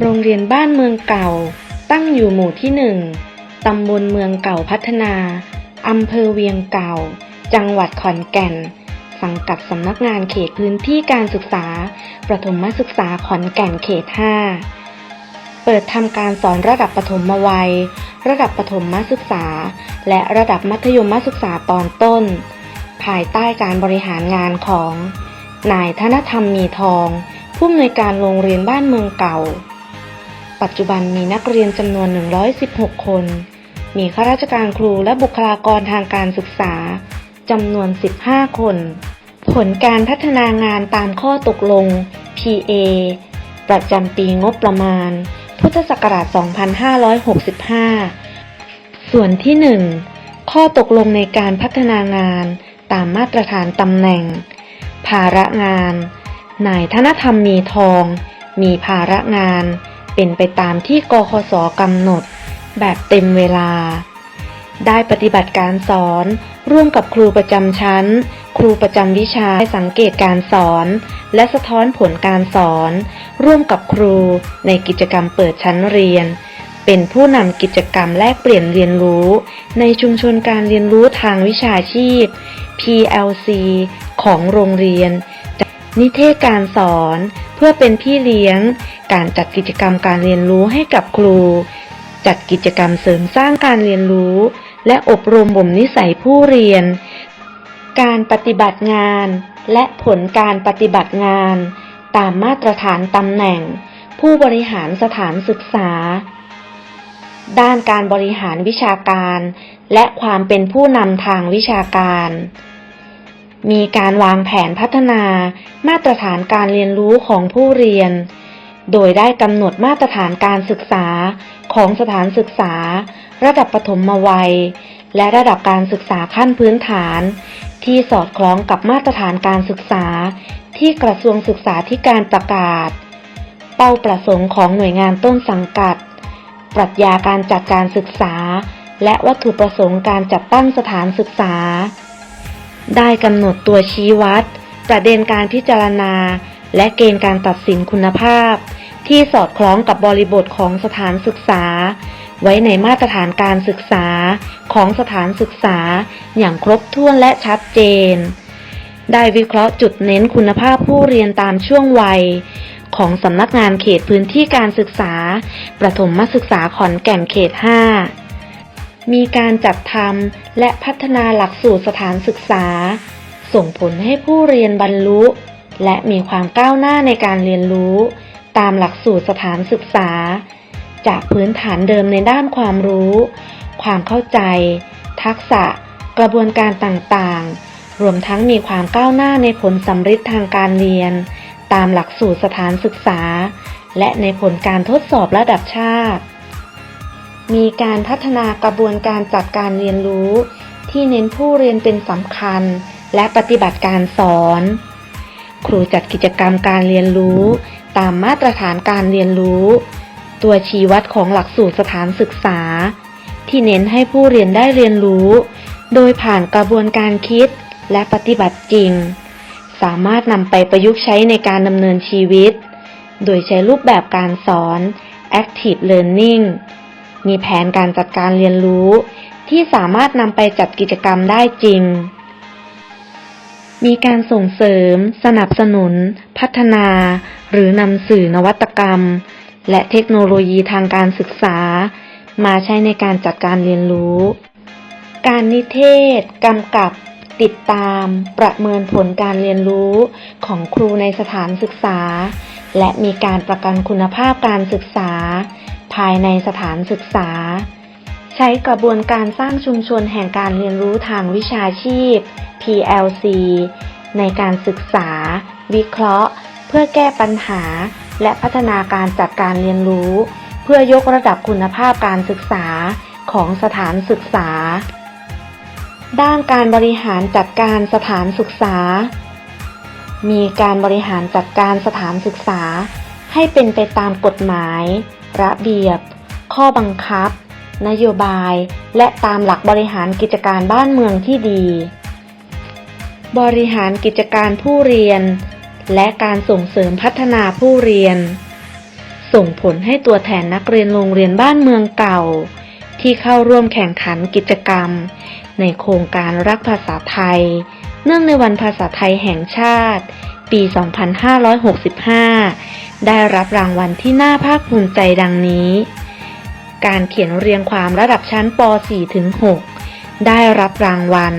โรงเรียนบ้านเมืองเก่า ตั้งอยู่หมู่ที่หนึ่งตำบลเมืองเก่าพัฒนาอำเภอเวียงเก่า จังหวัดขอนแก่น สังกัดสำนักงานเขตพื้นที่การศึกษา ประถมศึกษาขอนแก่นเขต 5 เปิดทำการสอนระดับปฐมวัย ระดับปฐมศึกษา และระดับมัธยมศึกษาตอนต้น ภายใต้การบริหารงานของ นายธนธรรมมีทอง ผู้อำนวยการโรงเรียนบ้านเมืองเก่า ปัจจุบันมีนักเรียนจำนวน 116 คน มีข้าราชการครูและบุคลากรทางการศึกษาจำนวน 15 คน ผลการพัฒนางานตามข้อตกลง PA ประจำปีงบประมาณ พุทธศักราช 2565 ส่วนที่ 1 ข้อตกลงในการพัฒนางานตามมาตรฐานตำแหน่ง ภาระงาน นายธนธรรมมีทอง มีภาระงาน เป็นไปตามที่กคสกำหนด แบบเต็มเวลา ได้ปฏิบัติการสอน ร่วมกับครูประจำชั้น ครูประจำวิชาให้สังเกตการสอน และสะท้อนผลการสอน ร่วมกับครูในกิจกรรมเปิดชั้นเรียน เป็นผู้นำกิจกรรมแลกเปลี่ยนเรียนรู้ ในชุมชนการเรียนรู้ทางวิชาชีพ PLC ของโรงเรียนนิเทศการสอน พื่อเป็นพี่เลี้ยง การจัดกิจกรรมการเรียนรู้ให้กับครู จัดกิจกรรมเสริมสร้างการเรียนรู้ และอบรมบ่มนิสัยผู้เรียน การปฏิบัติงาน และผลการปฏิบัติงาน ตามมาตรฐานตำแหน่ง ผู้บริหารสถานศึกษา ด้านการบริหารวิชาการ และความเป็นผู้นำทางวิชาการ มีการวางแผนพัฒนามาตรฐานการเรียนรู้ของผู้เรียน โดยได้กำหนดมาตรฐานการศึกษาของสถานศึกษา ระดับปฐมวัย และระดับการศึกษาขั้นพื้นฐาน ที่สอดคล้องกับมาตรฐานการศึกษา ที่กระทรวงศึกษาธิการประกาศ เป้าประสงค์ของหน่วยงานต้นสังกัด ปรัชญาการจัดการศึกษา และวัตถุประสงค์การจัดตั้งสถานศึกษา ได้กำหนดตัวชี้วัด ประเด็นการพิจารณา และเกณฑ์การตัดสินคุณภาพ ที่สอดคล้องกับบริบทของสถานศึกษา ไว้ในมาตรฐานการศึกษาของสถานศึกษา อย่างครบถ้วนและชัดเจน ได้วิเคราะห์จุดเน้นคุณภาพผู้เรียนตามช่วงวัยของสำนักงานเขตพื้นที่การศึกษา ประถมศึกษาขอนแก่นเขต 5 มีการจัดทำและพัฒนาหลักสูตรสถานศึกษา ส่งผลให้ผู้เรียนบรรลุ และมีความก้าวหน้าในการเรียนรู้ ตามหลักสูตรสถานศึกษา จากพื้นฐานเดิมในด้านความรู้ ความเข้าใจ ทักษะ กระบวนการต่างๆ รวมทั้งมีความก้าวหน้าในผลสำฤทธิ์ทางการเรียน ตามหลักสูตรสถานศึกษา และในผลการทดสอบระดับชาติ มีการพัฒนากระบวนการจัดการเรียนรู้ ที่เน้นผู้เรียนเป็นสำคัญ และปฏิบัติการสอน ครูจัดกิจกรรมการเรียนรู้ ตามมาตรฐานการเรียนรู้ ตัวชี้วัดของหลักสูตรสถานศึกษา ที่เน้นให้ผู้เรียนได้เรียนรู้ โดยผ่านกระบวนการคิดและปฏิบัติจริง สามารถนำไปประยุกต์ใช้ในการดำเนินชีวิต โดยใช้รูปแบบการสอน active learning มีแผนการจัดการเรียนรู้ ที่สามารถนำไปจัดกิจกรรมได้จริง มีการส่งเสริม สนับสนุน พัฒนา หรือนำสื่อนวัตกรรม และเทคโนโลยีทางการศึกษา มาใช้ในการจัดการเรียนรู้ การนิเทศกำกับติดตามประเมินผลการเรียนรู้ของครูในสถานศึกษา และมีการประกันคุณภาพการศึกษา ภายในสถานศึกษา ใช้กระบวนการสร้างชุมชนแห่งการเรียนรู้ทางวิชาชีพ PLC ในการศึกษา วิเคราะห์ เพื่อแก้ปัญหา และพัฒนาการจัดการเรียนรู้ เพื่อยกระดับคุณภาพการศึกษาของสถานศึกษา ด้านการบริหารจัดการสถานศึกษา มีการบริหารจัดการสถานศึกษาให้เป็นไปตามกฎหมาย ระเบียบ ข้อบังคับ นโยบาย และตามหลักบริหารกิจการบ้านเมืองที่ดี บริหารกิจการผู้เรียน และการส่งเสริมพัฒนาผู้เรียน ส่งผลให้ตัวแทนนักเรียนโรงเรียนบ้านเมืองเก่า ที่เข้าร่วมแข่งขันกิจกรรม ในโครงการรักภาษาไทย เนื่องในวันภาษาไทยแห่งชาติ ปี 2565 ได้รับรางวัลที่น่าภาคภูมิใจดังนี้ การเขียนเรียงความระดับชั้นป .4 ถึง 6 ได้รับรางวัล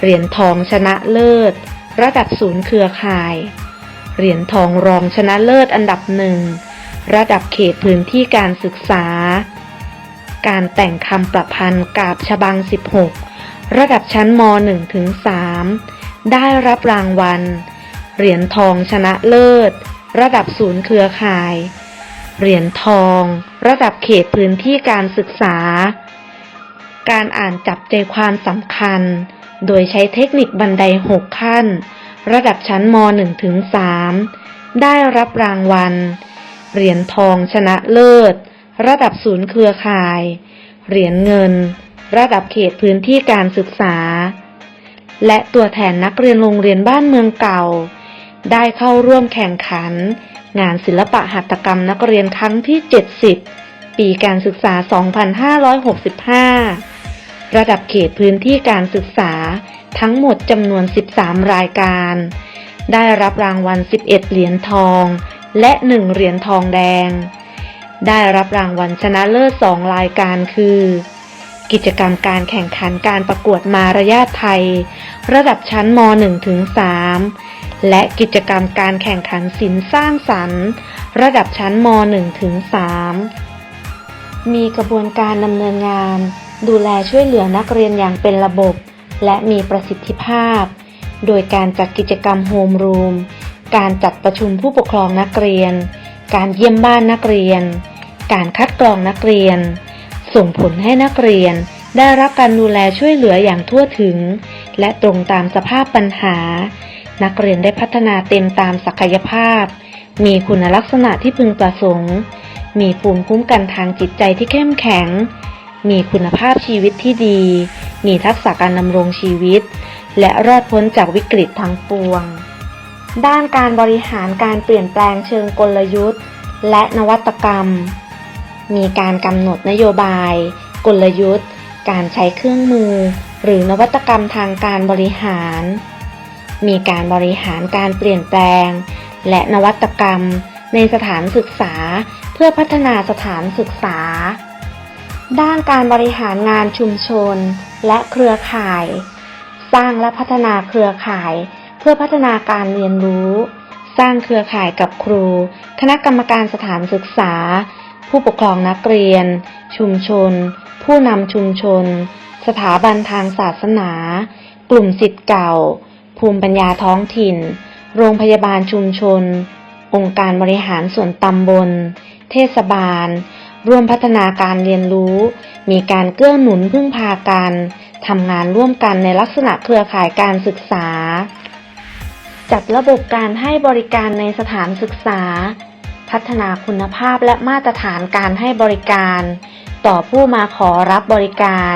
เหรียญทองชนะเลิศ ระดับศูนย์เครือข่าย เหรียญทองรองชนะเลิศอันดับหนึ่ง ระดับเขตพื้นที่การศึกษา การแต่งคำประพันธ์กาบฉบัง 16 ระดับชั้นม .1 ถึง 3 ได้รับรางวัล เหรียญทองชนะเลิศ ระดับศูนย์เครือข่าย เหรียญทอง ระดับเขตพื้นที่การศึกษา การอ่านจับใจความสำคัญ โดยใช้เทคนิคบันได 6 ขั้น ระดับชั้นม .1 ถึง3ได้รับรางวัล เหรียญทองชนะเลิศ ระดับศูนย์เครือข่าย เหรียญเงิน ระดับเขตพื้นที่การศึกษา และตัวแทนนักเรียนโรงเรียนบ้านเมืองเก่า ได้เข้าร่วมแข่งขัน งานศิลปะหัตถกรรมนักเรียนครั้งที่ 70 ปีการศึกษา 2565 ระดับเขตพื้นที่การศึกษาทั้งหมดจำนวน 13 รายการ ได้รับรางวัล 11 เหรียญทอง และ 1 เหรียญทองแดง ได้รับรางวัลชนะเลิศ 2 รายการคือ กิจกรรมการแข่งขันการประกวดมารยาทไทย ระดับชั้นม .1 ถึง 3 และกิจกรรมการแข่งขันศิลป์สร้างสรรค์ ระดับชั้นม .1 ถึง 3 มีกระบวนการดำเนินงาน ดูแลช่วยเหลือนักเรียนอย่างเป็นระบบ และมีประสิทธิภาพ โดยการจัดกิจกรรมโฮมรูม การจัดประชุมผู้ปกครองนักเรียน การเยี่ยมบ้านนักเรียน การคัดกรองนักเรียน ส่งผลให้นักเรียนได้รับการดูแลช่วยเหลืออย่างทั่วถึง และตรงตามสภาพปัญหา นักเรียนได้พัฒนาเต็มตามศักยภาพ มีคุณลักษณะที่พึงประสงค์ มีภูมิคุ้มกันทางจิตใจที่เข้มแข็ง มีคุณภาพชีวิตที่ดี มีทักษะการดำรงชีวิต และรอดพ้นจากวิกฤตทั้งปวง ด้านการบริหารการเปลี่ยนแปลงเชิงกลยุทธ์ และนวัตกรรม มีการกำหนดนโยบาย กลยุทธ์ การใช้เครื่องมือ หรือนวัตกรรมทางการบริหาร มีการบริหารการเปลี่ยนแปลง และนวัตกรรม ในสถานศึกษาเพื่อพัฒนาสถานศึกษา ด้านการบริหารงานชุมชน และเครือข่าย สร้างและพัฒนาเครือข่าย เพื่อพัฒนาการเรียนรู้ สร้างเครือข่ายกับครู คณะกรรมการสถานศึกษา ผู้ปกครองนักเรียน ชุมชน ผู้นำชุมชน สถาบันทางศาสนา กลุ่มสิทธิ์เก่า ภูมิปัญญาท้องถิ่น โรงพยาบาลชุมชน องค์การบริหารส่วนตำบล เทศบาล ร่วมพัฒนาการเรียนรู้ มีการเกื้อหนุนพึ่งพากันทำงานร่วมกันในลักษณะเครือข่ายการศึกษา จัดระบบการให้บริการในสถานศึกษา พัฒนาคุณภาพและมาตรฐานการให้บริการ ต่อผู้มาขอรับบริการ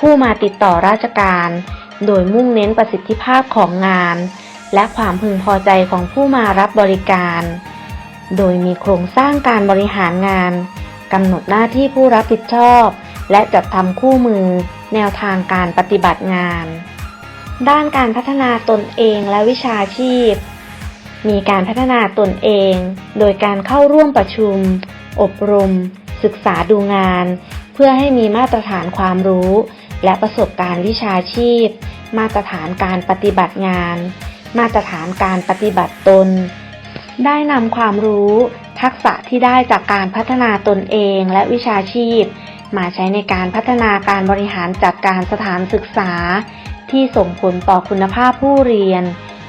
ผู้มาติดต่อราชการ โดยมุ่งเน้นประสิทธิภาพของงาน และความพึงพอใจของผู้มารับบริการ โดยมีโครงสร้างการบริหารงานกำหนดหน้าที่ผู้รับผิดชอบ และจัดทำคู่มือ แนวทางการปฏิบัติงาน ด้านการพัฒนาตนเองและวิชาชีพ มีการพัฒนาตนเอง โดยการเข้าร่วมประชุม อบรม ศึกษาดูงาน เพื่อให้มีมาตรฐานความรู้ และประสบการณ์วิชาชีพ มาตรฐานการปฏิบัติงาน มาตรฐานการปฏิบัติตน ได้นำความรู้ ทักษะที่ได้จากการพัฒนาตนเองและวิชาชีพ มาใช้ในการพัฒนาการบริหารจัดการสถานศึกษา ที่ส่งผลต่อคุณภาพผู้เรียน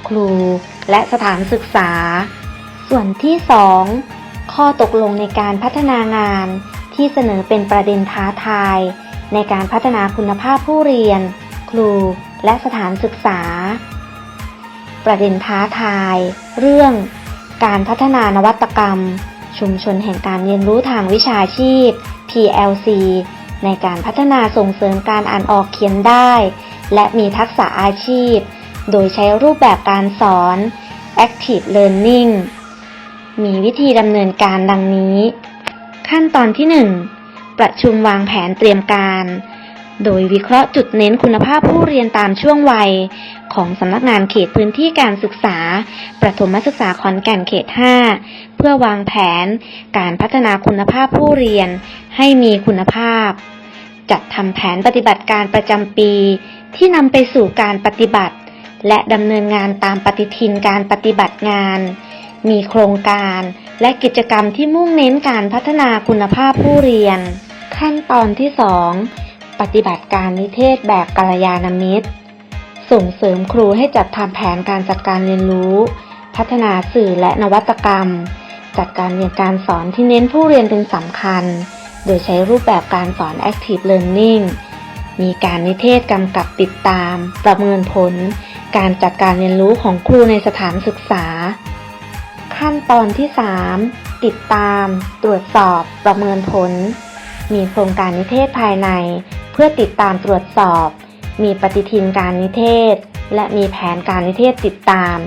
ครู และสถานศึกษา ส่วนที่ 2 ข้อตกลงในการพัฒนางานที่เสนอเป็นประเด็นท้าทาย ในการพัฒนาคุณภาพผู้เรียน ครู และสถานศึกษา ประเด็นท้าทาย เรื่อง การพัฒนานวัตกรรม ชุมชนแห่งการเรียนรู้ทางวิชาชีพ PLC ในการพัฒนาส่งเสริมการอ่านออกเขียนได้ และมีทักษะอาชีพ โดยใช้รูปแบบการสอน Active Learning มีวิธีดำเนินการดังนี้ ขั้นตอนที่ 1 ประชุมวางแผนเตรียมการ โดยวิเคราะห์จุดเน้นคุณภาพผู้เรียนตามช่วงวัย ของสำนักงานเขตพื้นที่การศึกษา ประถมศึกษาขอนแก่นเขต 5 เพื่อวางแผนการพัฒนาคุณภาพผู้เรียนให้มีคุณภาพ จัดทำแผนปฏิบัติการประจำปี ที่นำไปสู่การปฏิบัติ และดำเนินงานตามปฏิทินการปฏิบัติงาน มีโครงการและกิจกรรมที่มุ่งเน้นการพัฒนาคุณภาพผู้เรียน ขั้นตอนที่ 2 ปฏิบัติการนิเทศแบบกัลยาณมิตร ส่งเสริมครูให้จัดทำแผนการจัดการเรียนรู้ พัฒนาสื่อและนวัตกรรม จัดการเรียนการสอนที่เน้นผู้เรียนเป็นสำคัญ โดยใช้รูปแบบการสอน Active Learning มีการนิเทศกำกับติดตาม ประเมินผล การจัดการเรียนรู้ของครูในสถานศึกษา ขั้นตอนที่ 3 ติดตาม ตรวจสอบ ประเมินผล มีโครงการนิเทศภายใน เพื่อติดตามตรวจสอบ มีปฏิทินการนิเทศ และมีแผนการนิเทศติดตาม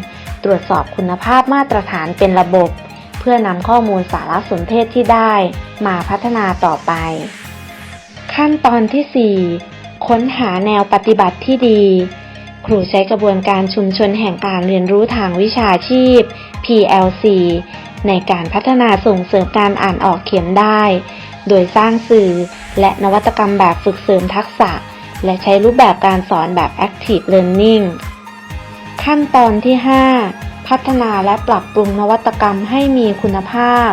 ตรวจสอบคุณภาพมาตรฐานเป็นระบบ เพื่อนำข้อมูลสารสนเทศที่ได้ มาพัฒนาต่อไป ขั้นตอนที่ 4 ค้นหาแนวปฏิบัติที่ดี ครูใช้กระบวนการชุมชนแห่งการเรียนรู้ทางวิชาชีพ PLC ในการพัฒนาส่งเสริมการอ่านออกเขียนได้ โดยสร้างสื่อ และนวัตกรรมแบบฝึกเสริมทักษะ และใช้รูปแบบการสอนแบบ Active Learning ขั้นตอนที่ 5 พัฒนาและปรับปรุงนวัตกรรมให้มีคุณภาพ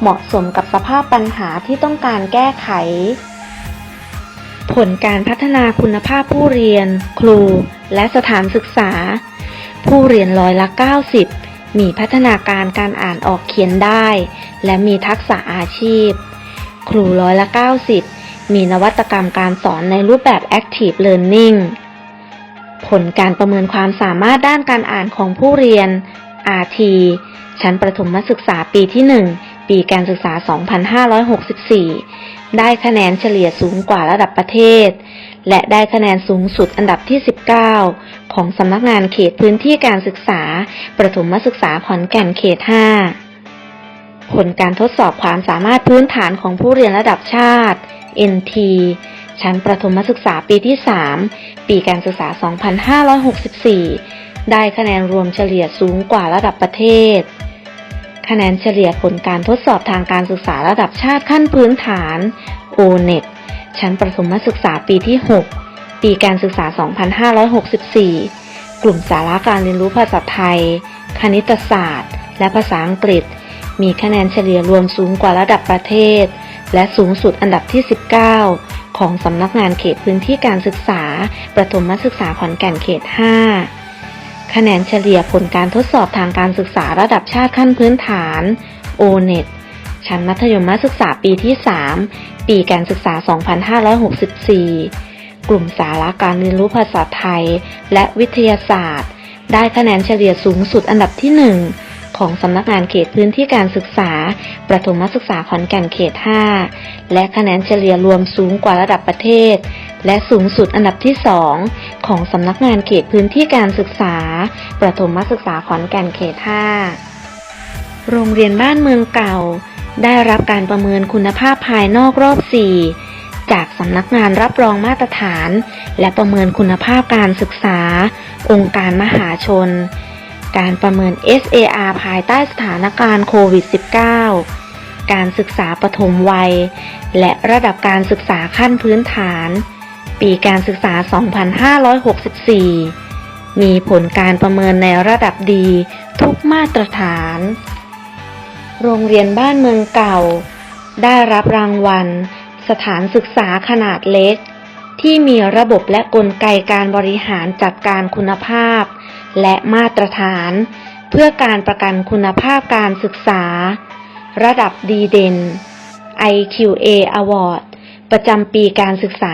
เหมาะสมกับสภาพปัญหาที่ต้องการแก้ไข ผลการพัฒนาคุณภาพผู้เรียน ครู และสถานศึกษา ผู้เรียนร้อยละ 90มีพัฒนาการการอ่านออกเขียนได้ และมีทักษะอาชีพ ครูร้อยละ 90 มีนวัตกรรมการสอนในรูปแบบ Active Learning ผลการประเมินความสามารถด้านการอ่านของผู้เรียน RT ชั้นประถมศึกษาปีที่ 1 ปีการศึกษา 2564 ได้คะแนนเฉลี่ยสูงกว่าระดับประเทศ และได้คะแนนสูงสุดอันดับที่ 19 ของสำนักงานเขตพื้นที่การศึกษา ประถมศึกษาขอนแก่นเขต 5 ผลการทดสอบความสามารถพื้นฐานของผู้เรียนระดับชาติ NT ชั้นประถมศึกษาปีที่ 3 ปีการศึกษา 2564 ได้คะแนนรวมเฉลี่ยสูงกว่าระดับประเทศ คะแนนเฉลี่ยผลการทดสอบทางการศึกษาระดับชาติขั้นพื้นฐาน O-NET ชั้นประถมศึกษาปีที่ 6 ปีการศึกษา 2564 กลุ่มสาระการเรียนรู้ภาษาไทย คณิตศาสตร์ และภาษาอังกฤษ มีคะแนนเฉลี่ยรวมสูงกว่าระดับประเทศ และสูงสุดอันดับที่ 19 ของสำนักงานเขตพื้นที่การศึกษา ประถมศึกษาขอนแก่นเขต 5 คะแนนเฉลี่ยผลการทดสอบทางการศึกษาระดับชาติขั้นพื้นฐาน O-NET ชั้นมัธยมศึกษาปีที่ 3 ปีการศึกษา 2564 กลุ่มสาระการเรียนรู้ภาษาไทย และวิทยาศาสตร์ ได้คะแนนเฉลี่ยสูงสุดอันดับที่ 1 ของสำนักงานเขตพื้นที่การศึกษา ประถมศึกษาขอนแก่นเขต 5 และคะแนนเฉลี่ยรวมสูงกว่าระดับประเทศ และสูงสุดอันดับที่ 2 ของสำนักงานเขตพื้นที่การศึกษา ประถมศึกษาขอนแก่นเขต 5 โรงเรียนบ้านเมืองเก่า ได้รับการประเมินคุณภาพภายนอกรอบ 4จากสำนักงานรับรองมาตรฐาน และประเมินคุณภาพการศึกษา องค์การมหาชน การประเมิน SAR ภายใต้สถานการณ์โควิด -19 การศึกษาปฐมวัย และระดับการศึกษาขั้นพื้นฐาน ปีการศึกษา 2564 มีผลการประเมินในระดับดีทุกมาตรฐาน โรงเรียนบ้านเมืองเก่า ได้รับรางวัล สถานศึกษาขนาดเล็ก ที่มีระบบและกลไกการบริหารจัดการคุณภาพ และมาตรฐาน เพื่อการประกันคุณภาพการศึกษา ระดับดีเด่น IQA Award ประจำปีการศึกษา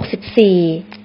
2564